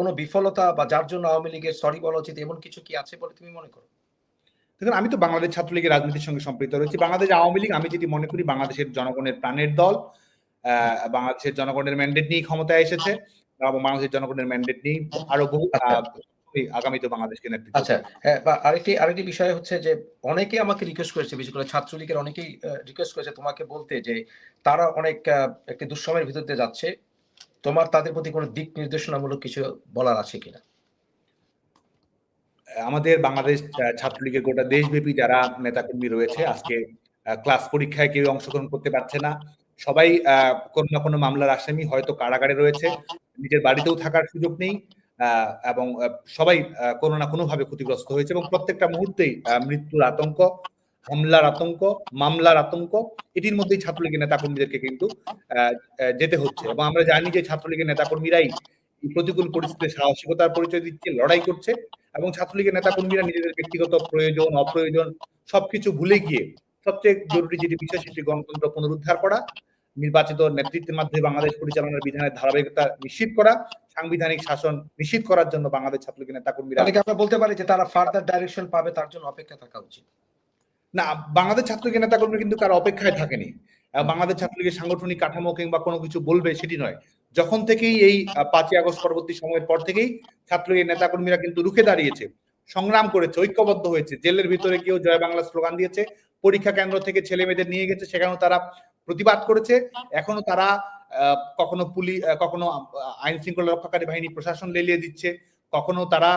কোনো বিফলতা বা যার জন্য আওয়ামী লীগের সরি বলা উচিত এমন কিছু কি আছে বলে তুমি মনে করো? দেখুন আমি তো বাংলাদেশ ছাত্রলীগের রাজনীতির সঙ্গে সম্পৃক্ত রয়েছি। বাংলাদেশ আওয়ামী লীগ আমি যেটি মনে করি বাংলাদেশের জনগণের প্রাণের দল বাংলাদেশের জনগণের ম্যান্ডেট নিয়ে ক্ষমতায় এসেছে এবং বাংলাদেশের জনগণের ম্যান্ডেট নিয়ে আরও বহু আগামীতে বাংলাদেশকে নেতৃত্ব আচ্ছা হ্যাঁ, বা আরেকটি আরেকটি বিষয় হচ্ছে যে অনেকে আমাকে রিকোয়েস্ট করেছে বিশেষ করে ছাত্রলীগের অনেকেই রিকোয়েস্ট করেছে তোমাকে বলতে যে তারা অনেক একটি দুঃসময়ের ভিতর দিয়ে যাচ্ছে। তোমার তাদের প্রতি কোনো দিক নির্দেশনামূলক কিছু বলার আছে কিনা? আমাদের বাংলাদেশ ছাত্রলীগের গোটা দেশব্যাপী যারা নেতাকর্মী রয়েছে, আজকে ক্লাস পরীক্ষায় কেউ অংশগ্রহণ করতে পারছে না। সবাই কোনো না কোনো মামলার আসামি হয়তো কারাগারে রয়েছে। নিজের বাড়িতেও থাকার সুযোগ নেই এবং সবাই কোনো না কোনো ভাবে ক্ষতিগ্রস্ত হয়েছে এবং প্রত্যেকটা মুহূর্তেই মৃত্যুর আতঙ্ক। হামলার আতঙ্ক, মামলার আতঙ্ক, এটির মধ্যেই ছাত্রলীগের নেতাকর্মীদেরকে কিন্তু যেতে হচ্ছে। এবং আমরা জানি যে ছাত্রলীগের নেতাকর্মীরাই প্রতিকূল পরিস্থিতিতে সাহসিকতার পরিচয় দিচ্ছে, লড়াই করছে এবং ছাত্রলীগের নেতাকর্মীরা নিজেদের ব্যক্তিগত প্রয়োজন, অপ্রয়োজন সবকিছু ভুলে গিয়ে সবচেয়ে জরুরি যেটি বিষয় সেটি গণতন্ত্র পুনরুদ্ধার করা, নির্বাচিত নেতৃত্বের মাধ্যমে বাংলাদেশ পরিচালনার বিধানের ধারাবাহিকতা নিশ্চিত করা, সাংবিধানিক শাসন নিশ্চিত করার জন্য বাংলাদেশ ছাত্রলীগের নেতাকর্মীরা আমরা বলতে পারি যে তারা ফার্দার ডাইরেকশন পাবে, তার জন্য অপেক্ষা থাকা উচিত? না, বাংলাদেশ ছাত্রলীগের নেতাকর্মী কিন্তু কার অপেক্ষায় থাকেনি। বাংলাদেশ ছাত্রলীগের সাংগঠনিক কাঠামো কিংবা কোনো কিছু বলবে সেটি নয়। যখন থেকেই এই পাঁচই আগস্ট পরবর্তী সময়ের পর থেকেই ছাত্রলীগের নেতাকর্মীরা কিন্তু রুখে দাঁড়িয়েছে, সংগ্রাম করেছে, ঐক্যবদ্ধ হয়েছে। জেলের ভিতরে কেউ জয় বাংলা স্লোগান দিয়েছে, পরীক্ষা কেন্দ্র থেকে ছেলে মেয়েদের নিয়ে গেছে, সেখানেও তারা প্রতিবাদ করেছে। এখনও তারা কখনো পুলিশ কখনো আইন শৃঙ্খলা রক্ষাকারী বাহিনী প্রশাসন লেলিয়ে দিচ্ছে, কখনো তারা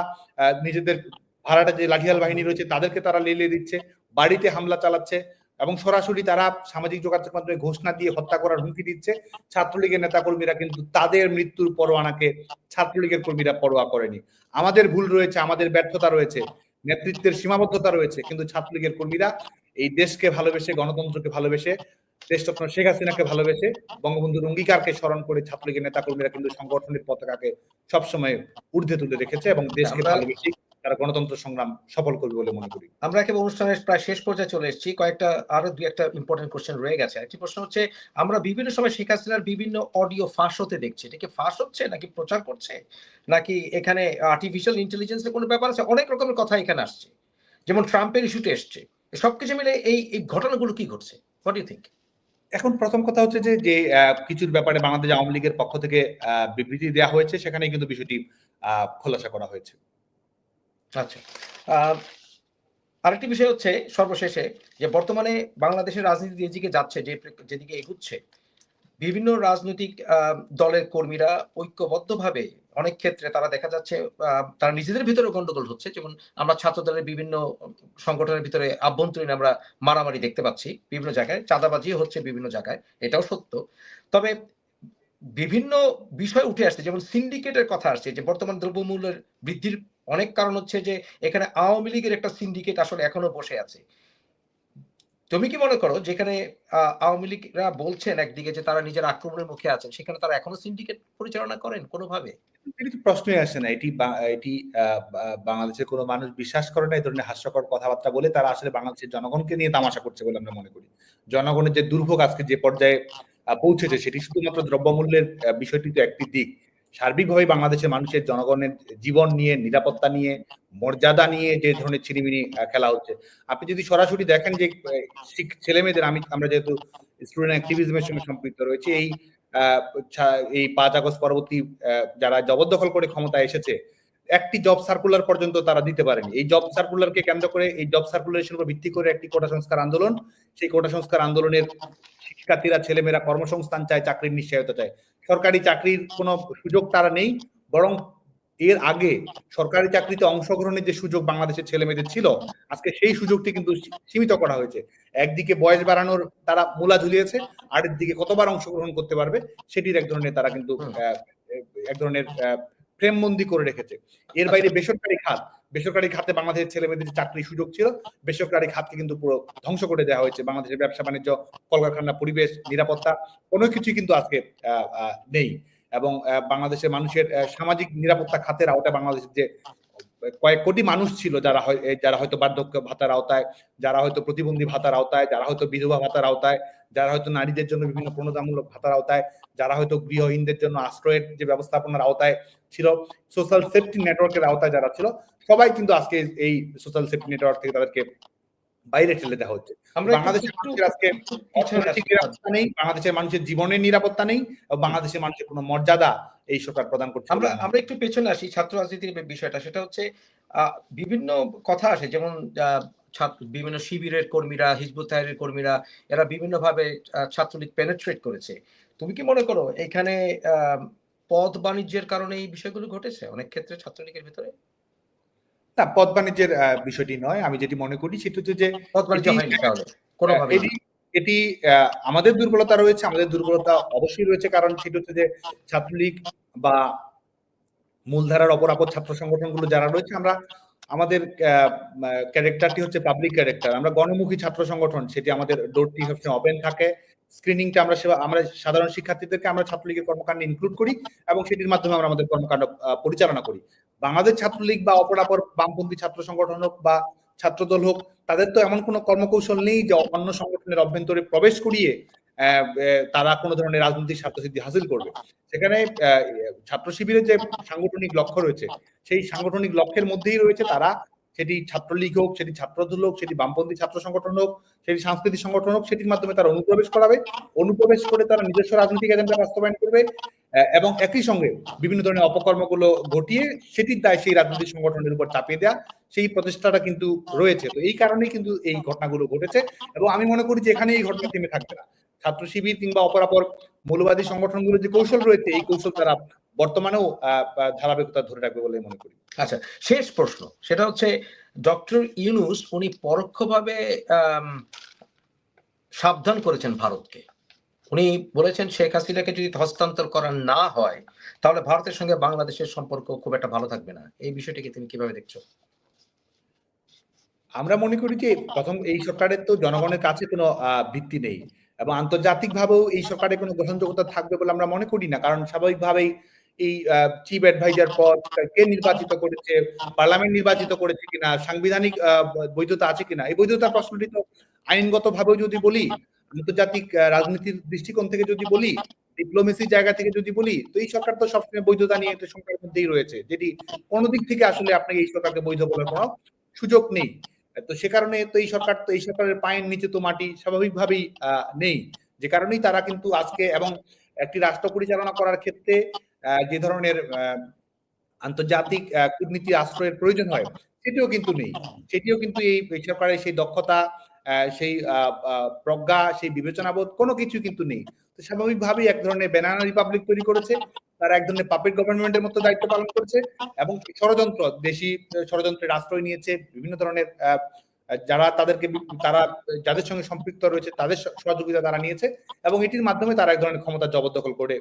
নিজেদের ভাড়াটা যে লাঠিয়াল বাহিনী রয়েছে, তাদেরকে তারা লেলিয়ে দিচ্ছে। বাড়িতে হামলা চালাচ্ছে এবং সরাসরি তারা সামাজিক যোগাযোগ মাধ্যমে ঘোষণা দিয়ে হত্যা করার হুমকি দিচ্ছে। ছাত্রলীগের নেতাকর্মীরা কিন্তু তাদের মৃত্যুর পরোয়ানাকে ছাত্রলীগের কর্মীরা পরোয়া করেনি। আমাদের ভুল রয়েছে আমাদের ব্যর্থতা রয়েছে নেতৃত্বের সীমাবদ্ধতা রয়েছে কিন্তু ছাত্রলীগের কর্মীরা এই দেশকে ভালোবেসে গণতন্ত্রকে ভালোবেসে দেশরত্ন শেখ হাসিনাকে ভালোবেসে বঙ্গবন্ধুর অঙ্গীকারকে স্মরণ করে ছাত্রলীগের নেতাকর্মীরা কিন্তু সংগঠনের পতাকাকে সবসময় ঊর্ধ্বে তুলে রেখেছে এবং দেশকে ভালোবেসে তারা গণতন্ত্র সংগ্রাম সফল করবে বলে মনে করি। আমরা একেবারে অনুষ্ঠানের প্রায় শেষ পর্যায়ে চলে এসেছি। কয়েকটা, আরও দুই একটা ইম্পর্টেন্ট কোশ্চেন রয়ে গেছে। একটি প্রশ্ন হচ্ছে, আমরা বিভিন্ন সময় শেখ হাসিনার বিভিন্ন অডিও ফাঁস হতে দেখছি। এটা কি ফাঁস হচ্ছে নাকি প্রচার করছে? নাকি এখানে আর্টিফিশিয়াল ইন্টেলিজেন্সের কোনো ব্যাপার আছে? অনেক রকমের কথা এখানে আসছে। যেমন ট্রাম্পের ইস্যুতে এসছে। সবকিছু মিলে এই এই ঘটনাগুলো কি ঘটছে? হোয়াট ইউ থিঙ্ক এখন প্রথম কথা হচ্ছে যে যে কিছুর ব্যাপারে বাংলাদেশ আওয়ামী লীগের পক্ষ থেকে বিবৃতি দেওয়া হয়েছে। সেখানে কিন্তু বিষয়টি খোলাসা করা হয়েছে। আচ্ছা। আরেকটি বিষয় হচ্ছে সর্বশেষে যে বর্তমানে বাংলাদেশের রাজনীতি যেদিকে যাচ্ছে, যে যেদিকে এগুচ্ছে, বিভিন্ন রাজনৈতিক দলের কর্মীরা ঐক্যবদ্ধভাবে অনেক ক্ষেত্রে তারা দেখা যাচ্ছে তারা নিজেদের ভিতরে গন্ডগোল হচ্ছে। যেমন আমরা ছাত্র দলের বিভিন্ন সংগঠনের ভিতরে আভ্যন্তরীণ আমরা মারামারি দেখতে পাচ্ছি বিভিন্ন জায়গায়, চাঁদাবাজিও হচ্ছে বিভিন্ন জায়গায়, এটাও সত্য। তবে বিভিন্ন বিষয় উঠে আসছে, যেমন সিন্ডিকেটের কথা আসছে, যে বর্তমান দ্রব্যমূল্যের বৃদ্ধির অনেক কারণ হচ্ছে যে এখানে আওয়ামী লীগের একটা সিন্ডিকেট আসলে এখনও বসে আছে। তুমি কি মনে করো যেখানে আওয়ামী লীগরা বলছেন একদিকে যে তারা নিজের আক্রমণের মুখে আছেন, সেখানে তারা এখনও সিন্ডিকেট পরিচালনা করেন কোনোভাবে? এটি প্রশ্নই আসে না। এটি এটি বাংলাদেশের কোনো মানুষ বিশ্বাস করে না, এই ধরনের হাস্যকর কথাবার্তা বলে তারা আসলে বাংলাদেশের জনগণকে নিয়ে তামাশা করছে বলে আমরা মনে করি। জনগণের যে দুর্ভোগ আজকে যে পর্যায়ে পৌঁছেছে, সেটি শুধুমাত্র দ্রব্যমূল্যের বিষয়টি তো একটি দিক। সার্বিকভাবে বাংলাদেশের মানুষের জনগণের জীবন নিয়ে, নিরাপত্তা নিয়ে, মর্যাদা নিয়ে যে ধরনের ছিনিমিনি খেলা হচ্ছে। আপনি যদি সরাসরি দেখেন যে ছেলে মেয়েদের আমি, আমরা যেহেতু স্টুডেন্ট অ্যাক্টিভিজমের সঙ্গে সম্পৃক্ত রয়েছে, এই এই পাঁচ আগস্ট পরবর্তী যারা জবরদখল করে ক্ষমতায় এসেছে, একটি জব সার্কুলার পর্যন্ত তারা দিতে পারেনি। এই জব সার্কুলারকে কেন্দ্র করে, এই জব সার্কুলারেশন উপর ভিত্তি করে একটি কোটা সংস্কার আন্দোলন, সেই কোটা সংস্কার আন্দোলনের শিক্ষার্থীরা, ছেলেমেয়েরা কর্মসংস্থান চায়, চাকরির নিশ্চয়তা চায়। সরকারি চাকরির কোনো সুযোগ তারা নেই বরং এর আগে সরকারি চাকরিতে অংশগ্রহণের যে সুযোগ বাংলাদেশের ছেলে মেয়েদের ছিল আজকে সেই সুযোগটি কিন্তু সীমিত করা হয়েছে। একদিকে বয়স বাড়ানোর তারা মূলা ঝুলিয়েছে আরেক দিকে কতবার অংশগ্রহণ করতে পারবে সেটির এক ধরনের তারা কিন্তু আহ, এক ধরনের ফ্রেমবন্দি করে রেখেছে। এর বাইরে বেসরকারি খাত বেসরকারি খাতে বাংলাদেশের ছেলে মেয়েদের চাকরির সুযোগ ছিল, বেসরকারি খাতকে কিন্তু পুরো ধ্বংস করে দেওয়া হয়েছে। বাংলাদেশের ব্যবসা, বাণিজ্য, কলকারখানা, পরিবেশ, নিরাপত্তা, কোনো কিছুই কিন্তু আজকে নেই। এবং বাংলাদেশের মানুষের সামাজিক নিরাপত্তা খাতের আওতায় বাংলাদেশের যে কয়েক কোটি মানুষ ছিল যারা যারা হয়তো বার্ধক্য ভাতার আওতায়, যারা হয়তো প্রতিবন্ধী ভাতার আওতায়, যারা হয়তো বিধবা ভাতার আওতায়, যারা হয়তো নারীদের জন্য বিভিন্ন প্রণোদনামূলক ভাতার আওতায়, যারা হয়তো গৃহহীনদের জন্য আশ্রয়ের যে ব্যবস্থাপনার আওতায় ছিল সোশ্যাল সেফটি নেটওয়ার্কের আওতায় যারা ছিল, সবাই কিন্তু আজকে এই সোশ্যাল সেফটি নেটওয়ার্ক থেকে তাদেরকে বাইরে ঠেলে দেওয়া হচ্ছে। আমরা বাংলাদেশের মানুষের আজকে অর্থনৈতিক নিরাপত্তা নেই বাংলাদেশের মানুষের জীবনের নিরাপত্তা নেই বাংলাদেশের মানুষের কোনো মর্যাদা এই সরকার প্রদান করছে আমরা আমরা একটু পেছনে আসি ছাত্র রাজনীতির বিষয়টা। সেটা হচ্ছে বিভিন্ন কথা আসে যেমন ছাত্র বিভিন্ন শিবিরের কর্মীরা হিজবুত তাহরির কর্মীরা এরা বিভিন্নভাবে আহ, ছাত্রলীগ পেনেট্রেট করেছে। তুমি কি মনে করো এখানে আহ, পদ বাণিজ্যের কারণে এই বিষয়গুলো ঘটেছে অনেক ক্ষেত্রে ছাত্রলীগের ভিতরে? না পদ বাণিজ্যের বিষয়টি নয়। আমি যেটি মনে করি সেটি হচ্ছে যে এটি- আমাদের দুর্বলতা রয়েছে আমাদের দুর্বলতা অবশ্যই রয়েছে কারণ সেটি হচ্ছে যে ছাত্রলীগ বা মূলধারার অপরাপর ছাত্র সংগঠনগুলো যারা রয়েছে আমরা আমাদের ক্যারেক্টারটি হচ্ছে পাবলিক ক্যারেক্টার আমরা গণমুখী ছাত্র সংগঠন সেটি আমাদের ডোরটি সবসময় ওপেন থাকে। স্ক্রিনিংটা আমরা সেবা আমরা সাধারণ শিক্ষার্থীদেরকে আমরা ছাত্রলীগের কর্মকাণ্ডে ইনক্লুড করি এবং সেটির মাধ্যমে আমরা আমাদের কর্মকাণ্ড পরিচালনা করি। বাংলাদেশ ছাত্রলীগ বা অপরাপর বামপন্থী ছাত্র সংগঠন হোক বা ছাত্রদল হোক, তাদের তো এমন কোনো কর্মকৌশল নেই যে অন্য সংগঠনের অভ্যন্তরে প্রবেশ করিয়ে তারা কোনো ধরনের রাজনৈতিক স্বার্থসিদ্ধি হাসিল করবে। সেখানে ছাত্র শিবিরের যে সাংগঠনিক লক্ষ্য রয়েছে, সেই সাংগঠনিক লক্ষ্যের মধ্যেই রয়েছে তারা সেটি ছাত্রলীগ হোক, সেটি ছাত্রদল হোক, সেটি বামপন্থী ছাত্র সংগঠন হোক, সেটি সাংস্কৃতিক সংগঠন হোক, সেটির মাধ্যমে তারা অনুপ্রবেশ করাবে। অনুপ্রবেশ করে তারা নিজস্ব রাজনৈতিক এজেন্ডা বাস্তবায়ন করবে এবং একই সঙ্গে বিভিন্ন ধরনের অপকর্মগুলো ঘটিয়ে সেটির দায় সেই রাজনৈতিক সংগঠনের উপর চাপিয়ে দেওয়া সেই প্রচেষ্টাটা কিন্তু রয়েছে। তো এই কারণেই কিন্তু এই ঘটনাগুলো ঘটেছে, এবং আমি মনে করি যে এখানে এই ঘটনা থেমে থাকবে না। ছাত্র শিবির কিংবা অপরাপর মৌলবাদী সংগঠনগুলো যে কৌশল রয়েছে এই কৌশল তারা বর্তমানেও ধারাবাহিকতা ধরে রাখবে বলে মনে করি। আচ্ছা শেষ প্রশ্ন। সেটা হচ্ছে ডক্টর ইউনুস উনি পরোক্ষভাবে সাবধান করেছেন ভারতকে। উনি বলেছেন শেখ হাসিনাকে যদি হস্তান্তর করা না হয় তাহলে ভারতের সঙ্গে বাংলাদেশের সম্পর্ক খুব একটা ভালো থাকবে না। এই বিষয়টিকে তুমি কীভাবে দেখছ? আমরা মনে করি যে প্রথম এই সরকারের তো জনগণের কাছে কোনো আহ, ভিত্তি নেই। এবং আন্তর্জাতিকভাবেও এই সরকারের কোনো গ্রহণযোগ্যতা থাকবে বলে আমরা মনে করি না। কারণ স্বাভাবিকভাবেই এই চিফ অ্যাডভাইজার পদ কে নির্বাচিত করেছে পার্লামেন্ট নির্বাচিত করেছে কিনা, সাংবিধানিক বৈধতা আছে কিনা, এই বৈধতা প্রশ্নটি তো আইনগত ভাবেও যদি বলি, আন্তর্জাতিক রাজনীতির দৃষ্টিকোণ থেকে যদি বলি ডিপ্লোমেসির জায়গা থেকে যদি বলি, তো এই সরকার তো সবসময় বৈধতা নিয়ে একটা সংখ্যার মধ্যেই রয়েছে, যেটি কোনো দিক থেকে আসলে আপনাকে এই সরকারকে বৈধ বলার কোনো সুযোগ নেই। তো সে কারণে তো এই সরকার, তো এই সরকারের পায়ের নিচে তো মাটি স্বাভাবিকভাবেই নেই। যে কারণেই তারা কিন্তু আজকে এবং একটি রাষ্ট্র পরিচালনা করার ক্ষেত্রে যে ধরনের আন্তর্জাতিক কূটনীতি আশ্রয়ের প্রয়োজন হয়, সেটিও কিন্তু নেই। সেটিও কিন্তু এই সরকারের সেই দক্ষতা সেই প্রজ্ঞা, সেই বিবেচনাবোধ কোনো কিছু কিন্তু নেই। তো স্বাভাবিকভাবেই এক ধরনের ব্যানানা রিপাবলিক তৈরি করেছে। তারা এক ধরনের পাপেট গভর্নমেন্টের মতো দায়িত্ব পালন করছে এবং ষড়যন্ত্র, দেশি ষড়যন্ত্রের আশ্রয় নিয়েছে, বিভিন্ন ধরনের যারা তাদেরকে তারা যাদের সঙ্গে সম্পৃক্ত রয়েছে তাদের সহযোগিতা তারা নিয়েছে এবং এটির মাধ্যমে তারা এক ধরনের ক্ষমতা জবরদখল করে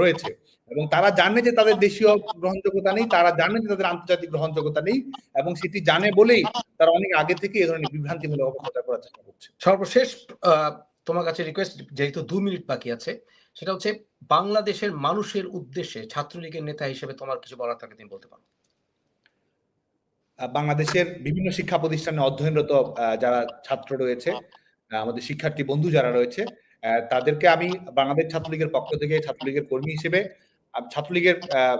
রয়েছে। এবং তারা জানে যে তাদের দেশীয় গ্রহণযোগ্যতা নেই, তারা জানে যে তাদের আন্তর্জাতিক গ্রহণযোগ্যতা নেই এবং সেটি জানে বলেই তারা অনেক আগে থেকে এই ধরনের বিভ্রান্তিমূলক অপপ্রচার করার চেষ্টা করছে। সর্বশেষ তোমার কাছে রিকোয়েস্ট যেহেতু দু মিনিট বাকি আছে সেটা হচ্ছে বাংলাদেশের মানুষের উদ্দেশ্যে ছাত্রলীগের নেতা হিসেবে তোমার কিছু বলার থাকে তুমি বলতে পারো। আহ, বাংলাদেশের বিভিন্ন শিক্ষা প্রতিষ্ঠানে অধ্যয়নরত আহ, যারা ছাত্র রয়েছে আমাদের শিক্ষার্থী বন্ধু যারা রয়েছে আহ, তাদেরকে আমি বাংলাদেশ ছাত্রলীগের পক্ষ থেকে ছাত্রলীগের কর্মী হিসেবে ছাত্রলীগের আহ,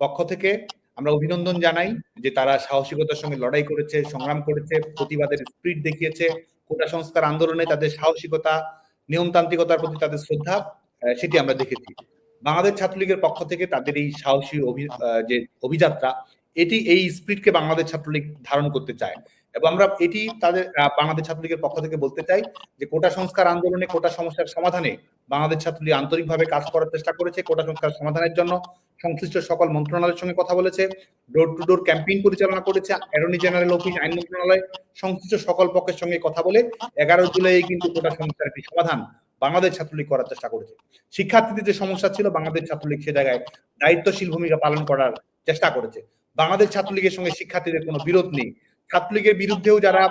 পক্ষ থেকে আমরা অভিনন্দন জানাই যে তারা সাহসিকতার সঙ্গে লড়াই করেছে সংগ্রাম করেছে প্রতিবাদের স্পিরিট দেখিয়েছে কোটা সংস্কার আন্দোলনে তাদের সাহসিকতা নিয়মতান্ত্রিকতার প্রতি তাদের শ্রদ্ধা সেটি আমরা দেখেছি। বাংলাদেশ ছাত্রলীগের পক্ষ থেকে তাদের এই সাহসী যে অভিযাত্রা, এটি এই স্পিরিটকে বাংলাদেশ ছাত্রলীগ ধারণ করতে চায়। এবং আমরা এটি তাদের বাংলাদেশ ছাত্রলীগের পক্ষ থেকে বলতে চাই যে কোটা সংস্কার আন্দোলনে কোটা সমস্যার সমাধানে বাংলাদেশ ছাত্রলীগ আন্তরিকভাবে কাজ করার চেষ্টা করেছে কোটা সংস্কার সমাধানের জন্য। সংশ্লিষ্ট সকল মন্ত্রণালয়ের সঙ্গে কথা বলেছে, ডোর টু ডোর ক্যাম্পেইন পরিচালনা করেছে, অ্যাটর্নি জেনারেল অফিস, আইন মন্ত্রণালয়, সংশ্লিষ্ট সকল পক্ষের সঙ্গে কথা বলে এগারো জুলাই কিন্তু কোটা সমস্যার একটি সমাধান বাংলাদেশ ছাত্রলীগ করার চেষ্টা করেছে। শিক্ষার্থীদের যে সমস্যা ছিল, বাংলাদেশ ছাত্রলীগ সে জায়গায় দায়িত্বশীল ভূমিকা পালন করার চেষ্টা করেছে। বাংলাদেশ ছাত্রলীগের সঙ্গে শিক্ষার্থীদের কোনো বিরোধ নেই। ছাত্রলীগের বিরুদ্ধেও যারা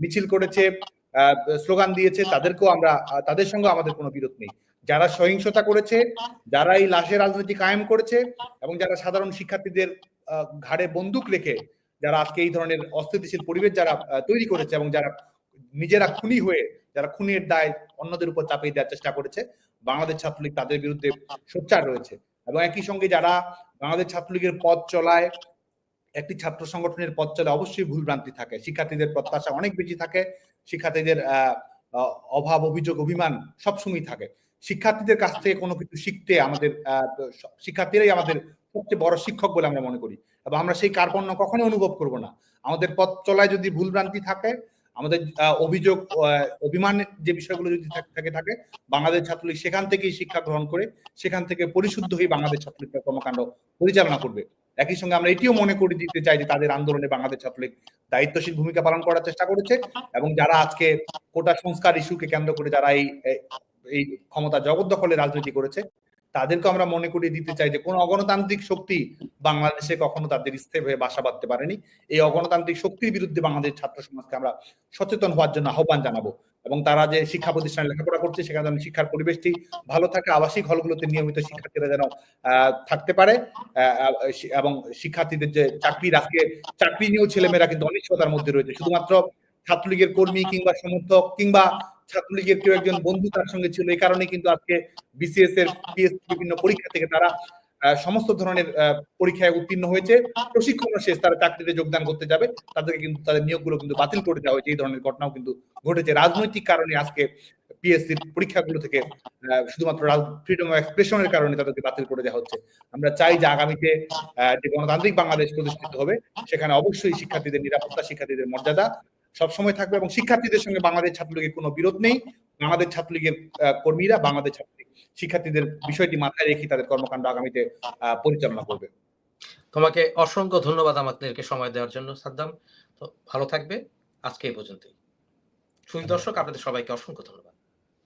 মিছিল করেছে স্লোগান দিয়েছে, তাদেরকেও আমরা, তাদের সঙ্গে আমাদের কোনো বিরোধ নেই। যারা সহিংসতা করেছে যারা এই লাশের রাজনীতি কায়েম করেছে এবং যারা সাধারণ শিক্ষার্থীদের ঘাড়ে বন্দুক রেখে যারা আজকে এই ধরনের অস্থিতিশীল পরিবেশ যারা তৈরি করেছে এবং যারা নিজেরা খুনি হয়ে যারা খুনের দায় অন্যদের উপর চাপিয়ে দেওয়ার চেষ্টা করেছে, বাংলাদেশ ছাত্রলীগ তাদের বিরুদ্ধে সোচ্চার রয়েছে। এবং একই সঙ্গে যারা বাংলাদেশ ছাত্রলীগের পথ চলায়, একটি ছাত্র সংগঠনের পথ চলে অবশ্যই ভুল ভ্রান্তি থাকে। শিক্ষার্থীদের প্রত্যাশা অনেক বেশি থাকে, শিক্ষার্থীদের অভাব, অভিযোগ, অভিমান সবসময় থাকে। শিক্ষার্থীদের কাছ থেকে কোনো কিছু শিখতে আমাদের শিক্ষার্থীরাই আমাদের সবচেয়ে বড় শিক্ষক বলে আমরা মনে করি। এবং আমরা সেই কার্পণ্য কখনোই অনুভব করব না। আমাদের পথ চলায় যদি ভুল ভ্রান্তি থাকে আমাদের অভিযোগ অভিমান যে বিষয়গুলো যদি থাকে থাকে বাংলাদেশ ছাত্রলীগ সেখান থেকেই শিক্ষা গ্রহণ করে, সেখান থেকে পরিশুদ্ধ হয়ে বাংলাদেশ ছাত্রলীগ কর্মকাণ্ড পরিচালনা করবে। একই সঙ্গে আমরা এটিও মনে করে, দিতে চাই যে তাদের আন্দোলনে বাংলাদেশ ছাত্রলীগ দায়িত্বশীল ভূমিকা পালন করার চেষ্টা করেছে এবং যারা আজকে কোটা সংস্কার ইস্যুকে কেন্দ্র করে যারা এই এই ক্ষমতা জগদ্দখলে রাজনীতি করেছে তাদেরকে আমরা মনে করিয়ে দিতে চাই যে কোন অগণতান্ত্রিক শক্তি বাংলাদেশে কখনো তাদের স্থির হয়ে বাসা বাঁধতে পারেনি। এই অগণতান্ত্রিক শক্তির বিরুদ্ধে বাংলাদেশ ছাত্র সমাজকে আমরা সচেতন হওয়ার জন্য আহ্বান জানাব এবং তারা যে শিক্ষা প্রতিষ্ঠানে লেখাপড়া করছে সেখানে যেন শিক্ষার পরিবেশটি ভালো থাকে, আবাসিক হলগুলোতে নিয়মিত শিক্ষার্থীরা যেন থাকতে পারে এবং শিক্ষার্থীদের যে চাকরি আজকে চাকরি নিয়েও ছেলেমেয়েরা কিন্তু অনিশ্চয়তার মধ্যে রয়েছে। শুধুমাত্র ছাত্রলীগের কর্মী কিংবা সমর্থক কিংবা ছাত্রলীগের কেউ একজন বন্ধু তার সঙ্গে ছিল, এই কারণে কিন্তু আজকে বিসিএস এর বিভিন্ন পরীক্ষা থেকে তারা সমস্ত ধরনের পরীক্ষায় উত্তীর্ণ হয়েছে। প্রশিক্ষণ শেষ, তারা চাকরিতে যোগদান করতে যাবে। তাদেরকে কিন্তু, তাদের নিয়োগগুলো কিন্তু বাতিল করে দেওয়া হয়েছে। এই ধরনের ঘটনাও কিন্তু ঘটেছে। রাজনৈতিক কারণে আজকে পিএসসির পরীক্ষাগুলো থেকে শুধুমাত্র ফ্রিডম অফ এক্সপ্রেশনের কারণে তাদেরকে বাতিল করে দেওয়া হচ্ছে। আমরা চাই যে আগামীতে যে গণতান্ত্রিক বাংলাদেশ প্রতিষ্ঠিত হবে, সেখানে অবশ্যই শিক্ষার্থীদের নিরাপত্তা, শিক্ষার্থীদের মর্যাদা সবসময় থাকবে এবং শিক্ষার্থীদের সঙ্গে বাংলাদেশ ছাত্রলীগের কোনো বিরোধ নেই। বাংলাদেশ ছাত্রলীগের কর্মীরা বাংলাদেশ ছাত্রলীগ শিক্ষার্থীদের বিষয়টি মাথায় রেখে তাদের কর্মকাণ্ড আগামীতে পরিচালনা করবে। তোমাকে অসংখ্য ধন্যবাদ আমাদেরকে সময় দেওয়ার জন্য, সাদ্দাম। তো ভালো থাকবে। আজকে এই পর্যন্তই। সুদর্শক, আপনাদের সবাইকে অসংখ্য ধন্যবাদ।